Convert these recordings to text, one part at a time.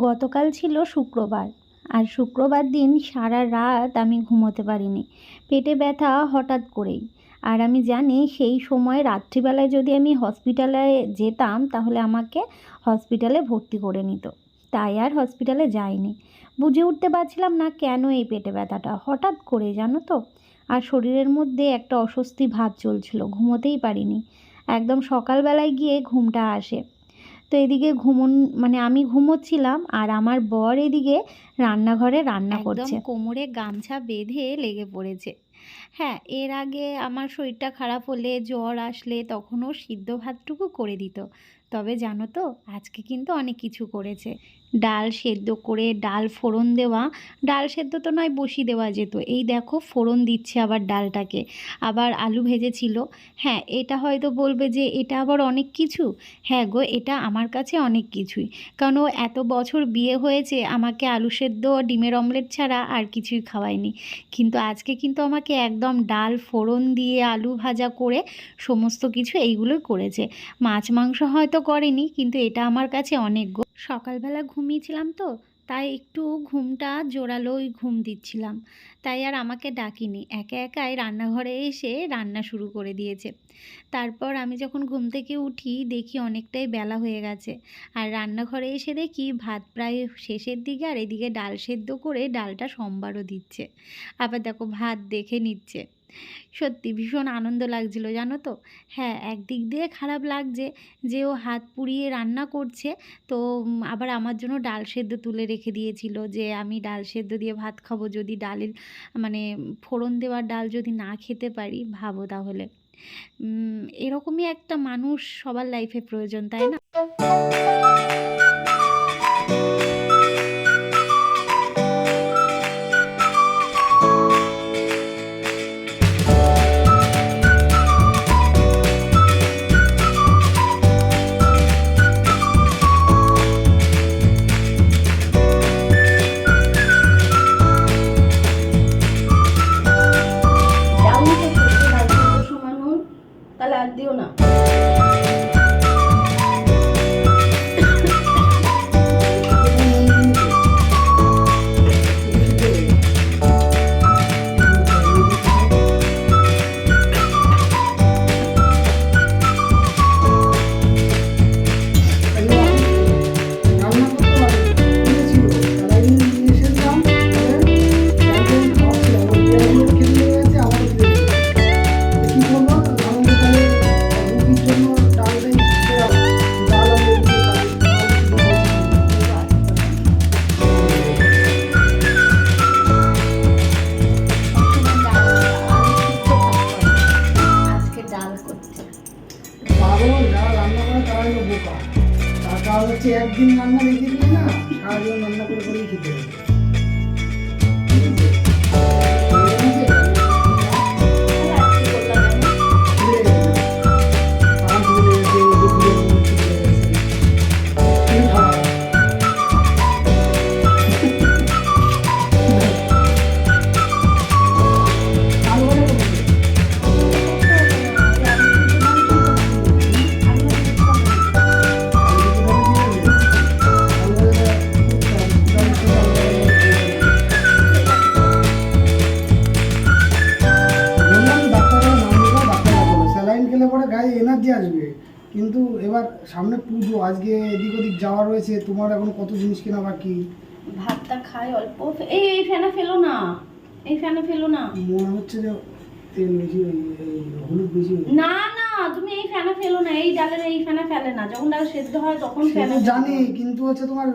গতকাল ছিল শুক্রবার। আর শুক্রবার দিন সারা রাত আমি ঘুমোতে পারিনি। পেটে ব্যথা হঠাৎ করেই। আর আমি জানি সেই সময় রাত্রিবেলায় যদি আমি হসপিটালে যেতাম, তাহলে আমাকে হসপিটালে ভর্তি করে নিত। তাই আর হসপিটালে যাইনি। বুঝে উঠতে পারছিলাম না কেন এই পেটে ব্যথাটা। হঠাৎ করে, জানো তো? আর শরীরের মধ্যে একটা অস্বস্তি ভাব চলছিল। ঘুমোতেই পারিনি। একদম সকালবেলায় গিয়ে ঘুমটা আসে। তো এদিকে ঘুমন মানে আমি ঘুমোচ্ছিলাম আর আমার বর এদিকে রান্নাঘরে রান্না করছে। কোমরে গামছা বেঁধে লেগে পড়েছে। হ্যাঁ এর আগে আমার শরীরটা খারাপ হলে জ্বর আসলে তখনও সিদ্ধ ভাতটুকু করে দিত। তবে জানো তো আজকে কিন্তু অনেক কিছু করেছে। ডাল সেদ্ধ করে ডাল ফোড়ন দেওয়া। ডাল সেদ্ধ তো নয় বসি দেওয়া যেত। এই দেখো, ফোড়ন দিচ্ছে আবার ডালটাকে। আবার আলু ভেজেছিল। হ্যাঁ এটা হয়তো বলবে যে এটা আবার অনেক কিছু? হ্যাঁ গো, এটা আমার কাছে অনেক কিছুই। কারণ ও এত বছর বিয়ে হয়েছে, আমাকে আলু সেদ্ধ, ডিমের অমলেট ছাড়া আর কিছুই খাওয়ায়নি। কিন্তু আজকে কিন্তু আমাকে একদম ডাল ফোড়ন দিয়ে আলু ভাজা করে সমস্ত কিছু এইগুলোই করেছে। মাছ মাংস হয়তো করেনি, কিন্তু এটা আমার কাছে অনেক গো সকালবেলা ঘুমিয়েছিলাম তো, তাই একটু ঘুমটা জোরালোই ঘুম দিচ্ছিলাম। তাই আর আমাকে ডাকিনি, একা একাই রান্নাঘরে এসে রান্না শুরু করে দিয়েছে। তারপর আমি যখন ঘুম থেকে উঠি, দেখি অনেকটাই বেলা হয়ে গেছে। আর রান্নাঘরে এসে দেখি ভাত প্রায় শেষের দিকে আর এদিকে ডাল সেদ্ধ করে ডালটা সোমবারও দিচ্ছে। আবার দেখো ভাত দেখে নিচ্ছে। সত্যি ভীষণ আনন্দ লাগছিল, জানো তো? হ্যাঁ একদিক দিয়ে খারাপ লাগছে যে ও হাত পুড়িয়ে রান্না করছে, তো আবার আমার জন্য ডাল সেদ্ধ তুলে রেখে দিয়েছিল যে আমি ডাল সেদ্ধ দিয়ে ভাত খাব যদি ডালের মানে ফোড়ন দেওয়ার ডাল যদি না খেতে পারি, ভাবো তাহলে। এরকমই একটা মানুষ সবার লাইফে প্রয়োজন, তাই না? একদিন রান্না রেখে দিয়ে না সারাদিন রান্না করে করেই খেতে হবে। রয়েছে তোমার এখন কত জিনিস কেনা বাকি? ভাতটা খাই অল্প। এই এই ফেনা ফেলো না। এই ফেনা ফেলো না। মনে হচ্ছে যে তেল বেশি হলুদ বেশি না না তুমি এই ফেনা ফেলো না। এই ডালের এই ফেনা ফেলে না। যখন ডাল সেদ্ধ হয় তখন ফেনা জানি কিন্তু হচ্ছে তোমার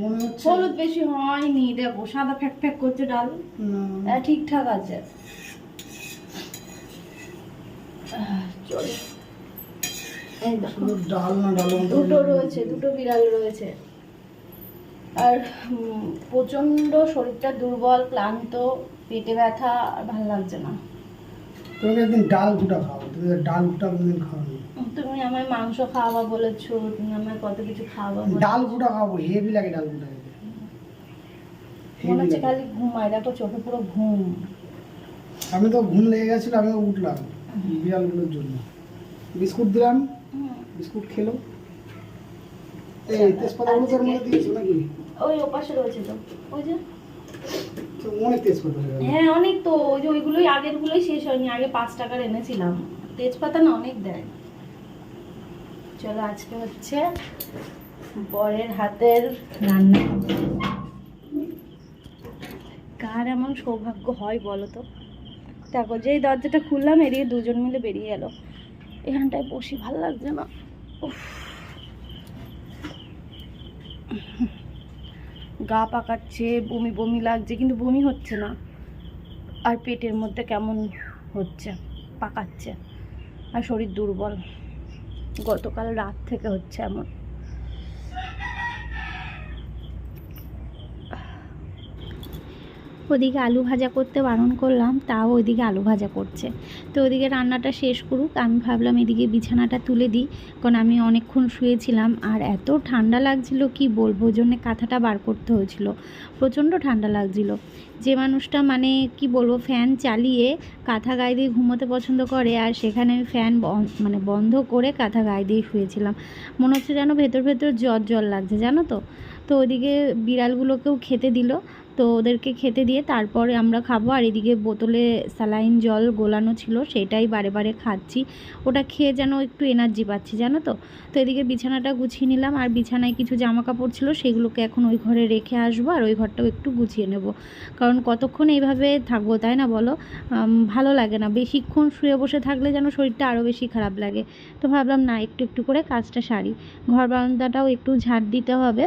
মনে হচ্ছে হলুদ বেশি হয়নি। দেখো সাদা ফ্যাক ফ্যাক করছে ডাল। ঠিকঠাক আছে। চলো। ডাল না ডাল দুটো রয়েছে দুটো বিড়াল রয়েছে। আর প্রচণ্ড শরীরটা দুর্বল ক্লান্ত পেটে ব্যথা আর ভালো লাগছে না। তোমাকে একদিন ডাল ঘুটা খাও তুমি ডাল ঘুটা কোনদিন খাও তুমি আমায় মাংস খাওয়াবা বলেছ তুমি আমায় কত কিছু খাওয়াবা ডাল ঘুটা খাব হেভি লাগে ডাল খেতে। মনে হচ্ছে। খালি ঘুমায় দেখো চোখে পুরো ঘুম। আমি তো ঘুম লেগে গেছিল আমি উঠলাম। বিড়ালগুলোর জন্য। বিস্কুট দিলাম। বিস্কুট খেলো। এই তেজপাতাগুলো তোর মধ্যে দিয়েছ নাকি? ওই ওপাশে রয়েছে তো। ওই যে? অনেক তেজপাতা হ্যাঁ অনেক তো। ওই যে ওইগুলোই আগের শেষ হয়নি। আগে পাঁচ টাকার এনেছিলাম। তেজপাতা না অনেক দেয়। চলো আজকে হচ্ছে বরের হাতের রান্না হবে। কার এমন সৌভাগ্য হয় বলো তো? দেখো যেই দরজাটা খুললাম এদিকে দুজন মিলে বেরিয়ে এলো। এখানটায় বসি, ভালো লাগছে না। উফ। গা পাকাচ্ছে, বমি বমি লাগছে, কিন্তু বমি হচ্ছে না। আর পেটের মধ্যে কেমন হচ্ছে, পাকাচ্ছে। আর শরীর দুর্বল। গতকাল রাত থেকে হচ্ছে এমন। ওদিকে আলু ভাজা করতে বারণ করলাম, তাও ওইদিকে আলু ভাজা করছে। তো ওদিকে রান্নাটা শেষ করুক, আমি ভাবলাম এদিকে বিছানাটা তুলে দিই, কারণ আমি অনেকক্ষণ শুয়েছিলাম, আর এত ঠান্ডা লাগছিল, কি বলব? জন্যে কাঁথাটা বার করতে হয়েছিল, প্রচণ্ড ঠান্ডা লাগছিল। যে মানুষটা মানে কি বলব, ফ্যান চালিয়ে কাঁথা গায়ে দিয়ে ঘুমোতে পছন্দ করে, আর সেখানে আমি ফ্যান মানে বন্ধ করে কাঁথা গায়ে দিয়ে শুয়েছিলাম। মনে হচ্ছে যেন ভেতর ভেতর জ্বর জ্বর লাগছে, জানো তো? তো ওদিকে বিড়ালগুলোকেও খেতে দিল তো ওদেরকে খেতে দিয়ে তারপরে আমরা খাব। আর এদিকে বোতলে স্যালাইন জল গোলানো ছিল, সেটাই বারে বারে খাচ্ছি। ওটা খেয়ে যেন একটু এনার্জি পাচ্ছি, জানো তো? তো এদিকে বিছানাটা গুছিয়ে নিলাম। আর বিছানায় কিছু জামা কাপড় ছিল, সেগুলোকে এখন ওই ঘরে রেখে আসব আর ওই ঘরটাও একটু গুছিয়ে নেব। কারণ কতক্ষণ এইভাবে থাকব, তাই না বলো? ভালো লাগে না। বেশিক্ষণ শুয়ে বসে থাকলে যেন শরীরটা আরও বেশি খারাপ লাগে। তো ভাবলাম, না, একটু একটু করে কাজটা সারি। ঘর বারান্দাটাও একটু ঝাড় দিতে হবে।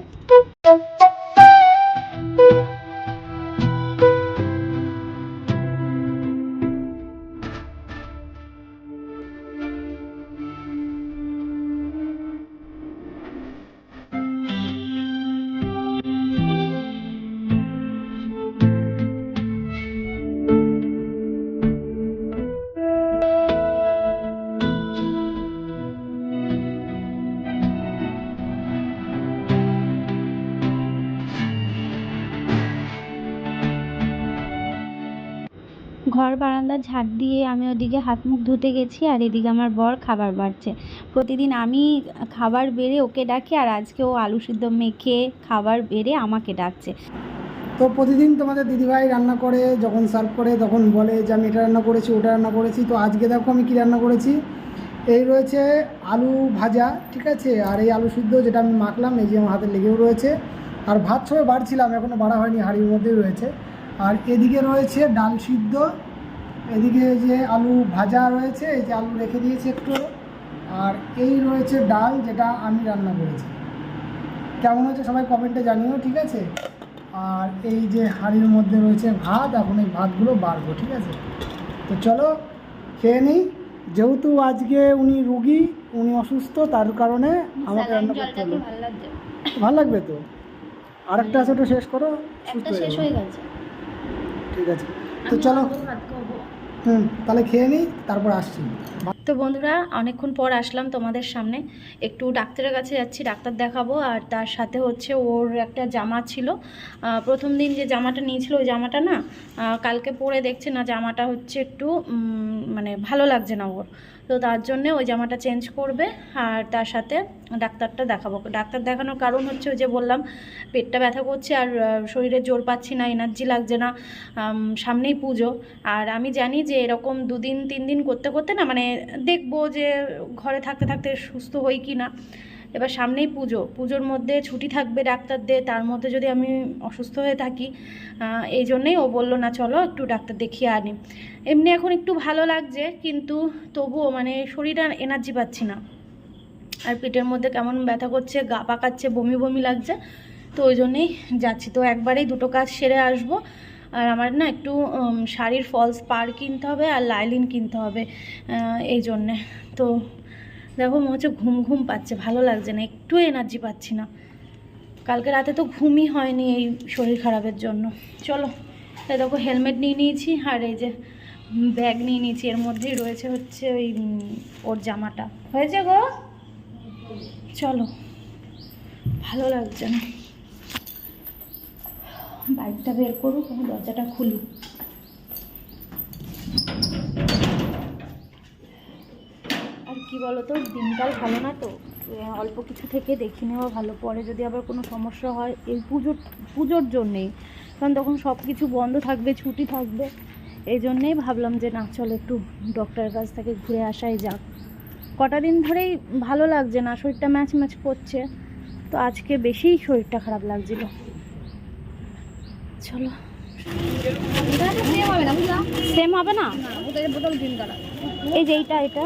ঝাড় দিয়ে আমি ওদিকে হাত মুখ ধুতে গেছি আর এদিকে আমার বর খাবার বাড়ছে। প্রতিদিন আমি খাবার বেড়ে ওকে ডাকি আর আজকে ও আলু সিদ্ধ মেখে খাবার বেড়ে আমাকে ডাকছে। তো প্রতিদিন তোমাদের দিদিভাই রান্না করে, যখন সার্ভ করে, তখন বলে যে আমি এটা রান্না করেছি, ওটা রান্না করেছি। তো আজকে দেখো আমি কী রান্না করেছি। এই রয়েছে আলু ভাজা, ঠিক আছে? আর এই আলু সিদ্ধ যেটা আমি মাখলাম, এই যে আমার হাতে লেগেও রয়েছে। আর ভাত সবাই বাড়ছিলাম এখনও বাড়া হয়নি, হাঁড়ির মধ্যেই রয়েছে। আর এদিকে রয়েছে ডাল সিদ্ধ এদিকে যে আলু ভাজা রয়েছে এই যে আলু রেখে দিয়েছি একটু আর এই রয়েছে ডাল যেটা আমি রান্না করেছি। কেমন হয়েছে সবাই কমেন্টে জানিও ঠিক আছে? আর এই যে হাঁড়ির মধ্যে রয়েছে ভাত এখন এই ভাতগুলো বাড়বো ঠিক আছে? তো চলো খেয়ে নিই। যেহেতু আজকে উনি রুগী উনি অসুস্থ তার কারণে আমাকে রান্না করতে হলো। ভালো লাগবে তো? আরেকটা আছে ওটা শেষ করো সুস্থ হয়ে শেষ হয়ে গেছে। ঠিক আছে। তো চলো। ভাত খাব। তাহলে খেয়ে নিই, তারপর আসছি। তো বন্ধুরা, অনেকক্ষণ পর আসলাম তোমাদের সামনে। একটু ডাক্তারের কাছে যাচ্ছি, ডাক্তার দেখাবো। আর তার সাথে হচ্ছে ওর একটা জামা ছিল। প্রথম দিন যে জামাটা নিয়েছিল, ওই জামাটা না কালকে পরে দেখছে না, জামাটা হচ্ছে একটু মানে ভালো লাগছে না ওর। তো তার জন্যে ওই জামাটা চেঞ্জ করবে আর তার সাথে ডাক্তারটা দেখাবো। ডাক্তার দেখানোর কারণ হচ্ছে ওই যে বললাম, পেটটা ব্যথা করছে আর শরীরে জোর পাচ্ছি না, এনার্জি লাগছে না সামনেই পুজো। আর আমি জানি যে এরকম দুদিন, তিন দিন করতে করতে না মানে দেখব যে ঘরে থাকতে থাকতে সুস্থ হই কি না এবার সামনেই পুজো। পুজোর মধ্যে ছুটি থাকবে ডাক্তারদের, তার মধ্যে যদি আমি অসুস্থ হয়ে থাকি এই জন্যেই ও বলল, না, চলো একটু ডাক্তার দেখিয়ে আনি। এমনি এখন একটু ভালো লাগছে, কিন্তু তবুও মানে শরীরে এনার্জি পাচ্ছি না। আর পেটের মধ্যে কেমন ব্যথা করছে, গা পাকাচ্ছে, বমি বমি লাগছে, তো ওই জন্যেই যাচ্ছি। তো একবারেই দুটো কাজ সেরে আসব। আর আমার না একটু শাড়ির ফলস পার কিনতে হবে আর লাইলিন কিনতে হবে এই জন্যে। তো দেখো মনে হচ্ছে ঘুম ঘুম পাচ্ছে, ভালো লাগছে না, একটু এনার্জি পাচ্ছি না। কালকে রাতে তো ঘুমই হয়নি এই শরীর খারাপের জন্য। চলো তাই দেখো হেলমেট নিয়ে নিয়েছি, আর এই যে ব্যাগ নিয়ে নিয়েছি, এর মধ্যেই রয়েছে হচ্ছে ওই ওর জামাটা। হয়েছে গো? চলো, ভালো লাগছে না। বাইকটা বের করুক দরজাটা খুলি। কি বলো তো দিনকাল ভালো না তো? অল্প কিছু থেকে দেখিয়ে নেওয়া ভালো। পরে যদি আবার কোনো সমস্যা হয় এই পুজোর পুজোর জন্যেই। কারণ তখন সব কিছু বন্ধ থাকবে ছুটি থাকবে। এই জন্যেই ভাবলাম যে না চলো একটু ডক্টরের কাছ থেকে ঘুরে আসাই যাক। কটা দিন ধরেই ভালো লাগছে না শরীরটা ম্যাচ ম্যাচ করছে। তো আজকে বেশিই শরীরটা খারাপ লাগছিল। চলো। সেম হবে না এই যে এইটা এটা।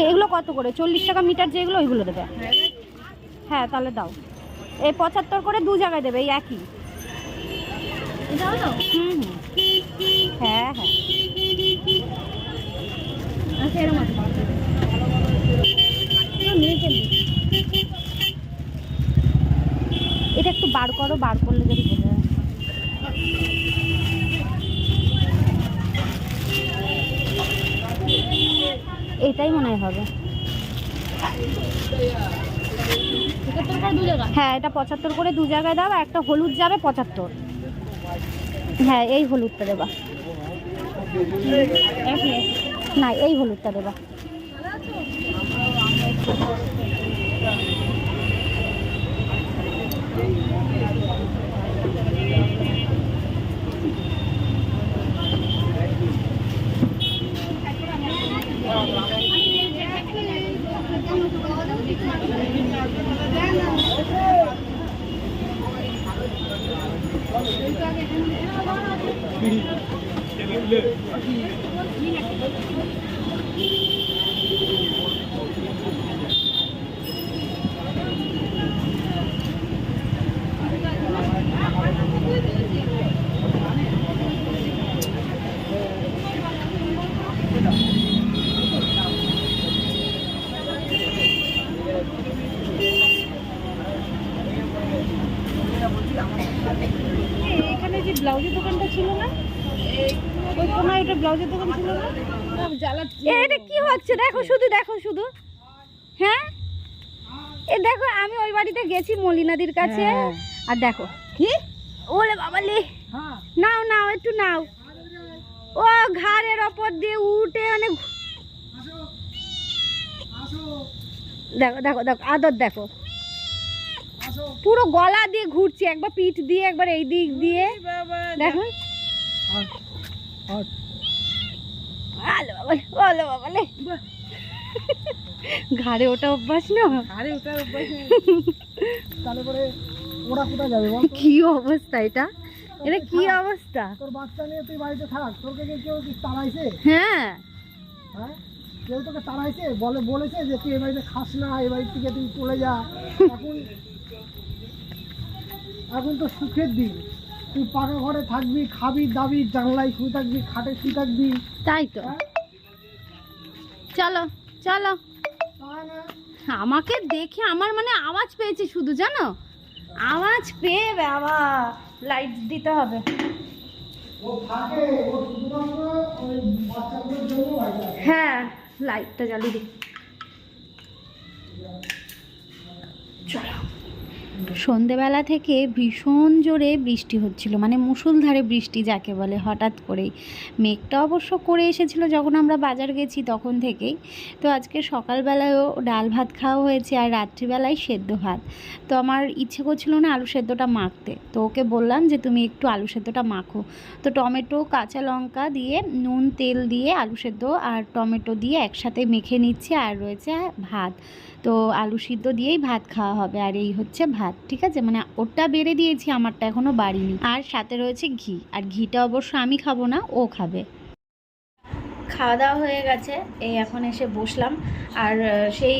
এগুলো কত করে? চল্লিশ টাকা মিটার যেগুলো ওইগুলো দেবে? হ্যাঁ তাহলে দাও। এই পঁচাত্তর করে দু জায়গায় দেবে এই একই। হুম হুম। হ্যাঁ হ্যাঁ। এটা একটু বার করো বার করলে যদি বোঝা যায় এটাই মনে হবে। হ্যাঁ এটা পঁচাত্তর করে দু জায়গায় দাও একটা হলুদ যাবে পঁচাত্তর। হ্যাঁ এই হলুদটা দেবা। না, এই হলুদটা দেবা এখানে যে ব্লাউজের দোকানটা ছিল না ওই কোনায় ওটা ব্লাউজের দোকান ছিল না এ, এটা কি হচ্ছে দেখো শুধু দেখো শুধু হ্যাঁ এ দেখো আমি ওই বাড়িতে গেছি মলিনাদির কাছে। আর দেখো কি? ওলে বাবা লে নাও নাও একটু নাও। ও ঘাড়ের ওপর দিয়ে উঠে মানে দেখো দেখো দেখো আদর দেখো। পুরো গলা দিয়ে ঘুরছে একবার পিঠ দিয়ে একবার এই দিক দিয়ে। দেখো। আলো বাবা ওলে বাবা ঘাড়ে ওটা অভ্যাস না? ঘাড়ে ওটা অভ্যাস তাহলে পরে ওরা কোথায় যাবে কি অবস্থা এটা? এটা কি অবস্থা? তোর বাচ্চা নিয়ে তুই বাড়িতে থাক। তোকে কি কেউ কি তাড়াইছে? হ্যাঁ। হ্যাঁ? কেউ তোকে তাড়াইছে? বলে বলেছে যে তুই এ বাড়িতে খাস না এ বাড়ি থেকে তুই চলে যা। এখন এখন তো সুখের দিন। তুই পাকা ঘরে থাকবি খাবি দাবি জানলায় শুয়ে থাকবি খাটে শুয়ে থাকবি। তাই তো। হ্যাঁ? চলো চলো। আমাকে দেখে আমার মানে আওয়াজ পেয়েছি শুধু, জানো? আওয়াজ পেয়ে বাবা লাইট দিতে হবে। হ্যাঁ লাইটটা জ্বালিয়ে দিই। চলো। সন্ধেবেলা থেকে ভীষণ জোরে বৃষ্টি হচ্ছিল মানে মুষলধারে বৃষ্টি যাকে বলে হঠাৎ করেই। মেঘটা অবশ্য করে এসেছিল যখন আমরা বাজার গেছি তখন থেকেই। তো আজকে সকালবেলায়ও ডাল ভাত খাওয়া হয়েছে আর রাত্রিবেলায় সেদ্ধ ভাত। তো আমার ইচ্ছে করছিল না আলু সেদ্ধটা মাখতে। তো ওকে বললাম যে, তুমি একটু আলু সেদ্ধটা মাখো। তো টমেটো, কাঁচা লঙ্কা দিয়ে, নুন, তেল দিয়ে আলু সেদ্ধ আর টমেটো দিয়ে একসাথে মেখে নিচ্ছি। আর রয়েছে ভাত। তো আলু সিদ্ধ দিয়েই ভাত খাওয়া হবে। আর এই হচ্ছে ভাত। ঠিক আছে? মানে ওটা বেড়ে দিয়েছি, আমারটা এখনও বাড়িনি। আর সাথে রয়েছে ঘি, আর ঘিটা অবশ্য আমি খাব না, ও খাবে। খাওয়া দাওয়া হয়ে গেছে, এই এখন এসে বসলাম। আর সেই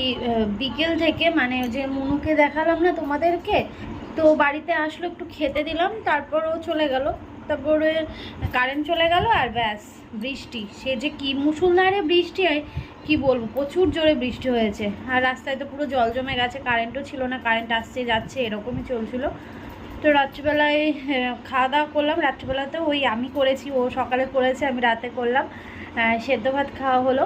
বিকেল থেকে মানে যে মুনুকে দেখালাম না তোমাদেরকে, তো বাড়িতে আসলো, একটু খেতে দিলাম, তারপর ও চলে গেল। তারপরে কারেন্ট চলে গেল, আর ব্যাস, বৃষ্টি। সে যে কি মুসুলধারে বৃষ্টি হয় কি বলব, প্রচুর জোরে বৃষ্টি হয়েছে। আর রাস্তায় তো পুরো জল জমে গেছে কারেন্টও ছিল না কারেন্ট আসছে, যাচ্ছে, এরকমই চলছিল। তো রাত্রিবেলায় খাওয়া দাওয়া করলাম, রাত্রিবেলাতে ওই আমি করেছি, ও সকালে করেছে, আমি রাতে করলাম। সেদ্ধ ভাত খাওয়া হলো,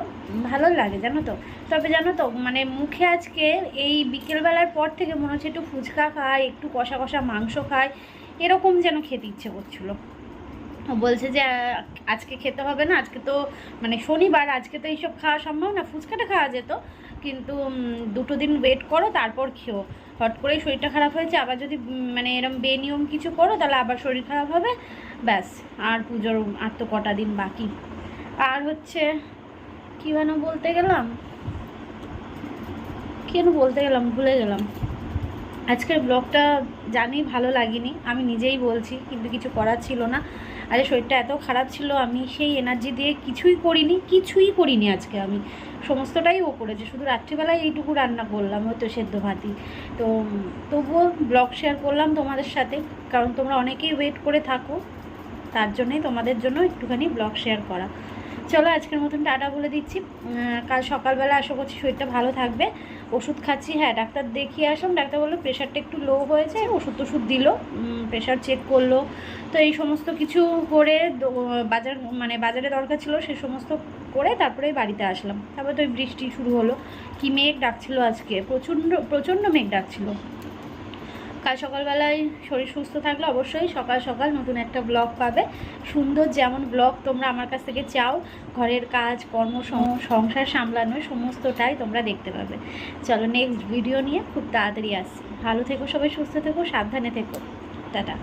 ভালো লাগে, জানো তো? তবে জানো তো মানে মুখে আজকে এই বিকেলবেলার পর থেকে মনে হচ্ছে একটু ফুচকা খাই, একটু কষা কষা মাংস খাই, এরকম যেন খেতে ইচ্ছে করছিল। বলছে যে, আজকে খেতে হবে না, আজকে তো মানে শনিবার, আজকে তো এইসব খাওয়া সম্ভব না, ফুচকাটা খাওয়া যেত। কিন্তু দুটো দিন ওয়েট করো, তারপর খেও। হট করেই শরীরটা খারাপ হয়েছে, আবার যদি মানে এরম বেনিয়ম কিছু করো, তাহলে আবার শরীর খারাপ হবে, ব্যাস। আর পুজোর, আর তো কটা দিন বাকি। আর হচ্ছে, কী যেন বলতে গেলাম? কেন বলতে গেলাম, ভুলে গেলাম। আজকের ব্লগটা জানি ভালো লাগেনি, আমি নিজেই বলছি, কিন্তু কিছু করার ছিল না। আরে, শরীরটা এত খারাপ ছিল, আমি সেই এনার্জি দিয়ে কিছুই করিনি কিছুই করিনি আজকে আমি। সমস্তটাই ও করেছে, শুধু রাত্রিবেলায় এইটুকু রান্না করলাম হয়তো সেদ্ধ ভাতি তো তবুও ব্লগ শেয়ার করলাম তোমাদের সাথে, কারণ তোমরা অনেকেই ওয়েট করে থাকো, তার জন্যই তোমাদের জন্য একটুখানি ব্লগ শেয়ার করা। চলো আজকের মতন টাটা বলে দিচ্ছি। কাল সকালবেলা আশা করছি শরীরটা ভালো থাকবে। ওষুধ খাচ্ছি হ্যাঁ ডাক্তার দেখিয়ে আসলাম। ডাক্তার বলল প্রেশারটা একটু লো হয়েছে, ওষুধ টষুধ দিল প্রেশার চেক করল। তো এই সমস্ত কিছু করে বাজার মানে বাজারে দরকার ছিল সে সমস্ত করে তারপরে বাড়িতে আসলাম। তারপরে তো ওই বৃষ্টি শুরু হলো। কি মেঘ ডাকছিল আজকে? প্রচণ্ড প্রচণ্ড মেঘ ডাকছিল। কাল সকালবেলায় শরীর সুস্থ থাকলে অবশ্যই সকাল সকাল নতুন একটা ব্লগ পাবে। সুন্দর যেমন ব্লগ তোমরা আমার কাছ থেকে চাও, ঘরের কাজ, কর্ম সংসার সামলানো সমস্তটাই তোমরা দেখতে পাবে। চলো নেক্সট ভিডিও নিয়ে খুব তাড়াতাড়ি আসছি। ভালো থেকো সবাই, সুস্থ থেকো, সাবধানে থেকো। টাটা।